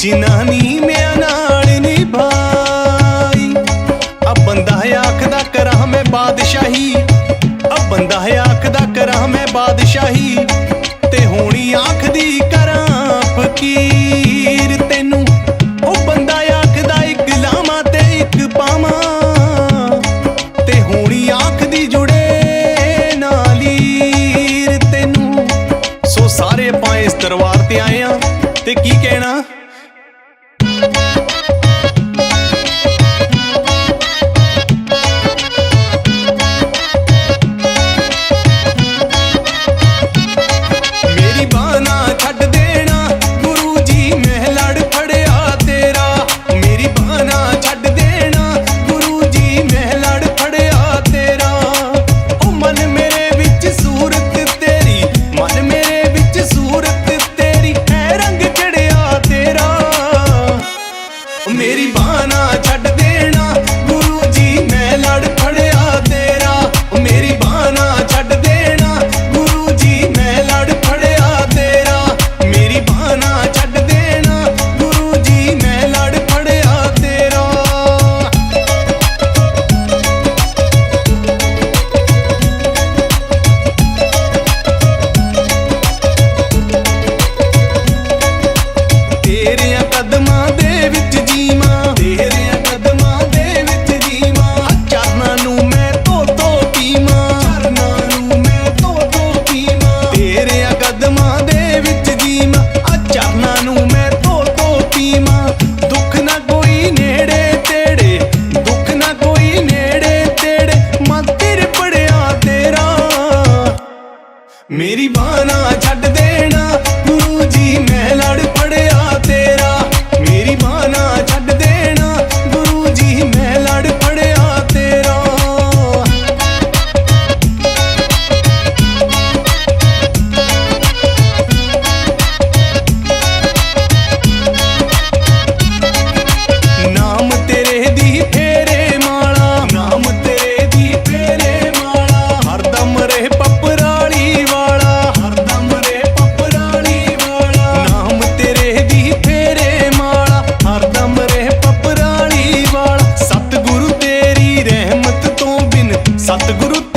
ਜਿਨ੍ਹਾਂ ਮੇਰਾ ਨਾਲ ਨਿਭਾਈ। ਆ ਬੰਦਾ ਹੈ ਆਖਦਾ ਕਰਾਂ ਮੈਂ ਬਾਦਸ਼ਾਹੀ। ਆ ਬੰਦਾ ਆਖਦਾ ਕਰਾਂ ਮੈਂ ਬਾਦਸ਼ਾਹੀ। ਤੇ ਹੋਣੀ ਆਖਦੀ ਕਰਾਂ ਫਕੀਰ ਤੈਨੂੰ। ਉਹ ਬੰਦਾ ਆਖਦਾ ਇੱਕ ਲਾਵਾਂ ਤੇ ਇੱਕ ਪਾਵਾਂ। ਤੇ ਹੋਣੀ ਆਖਦੀ ਜੁੜੇ ਨਾਲੀਰ ਤੈਨੂੰ। ਸੋ ਸਾਰੇ ਪਾਏ ਇਸ ਦਰਬਾਰ ਤੇ ਆਏ ਆ। ਤੇ ਕੀ ਕਹਿਣਾ? ਮੇਰੀ ਬਾਹ ਨਾ ਛੱਡ ਸਤਿਗੁਰੂ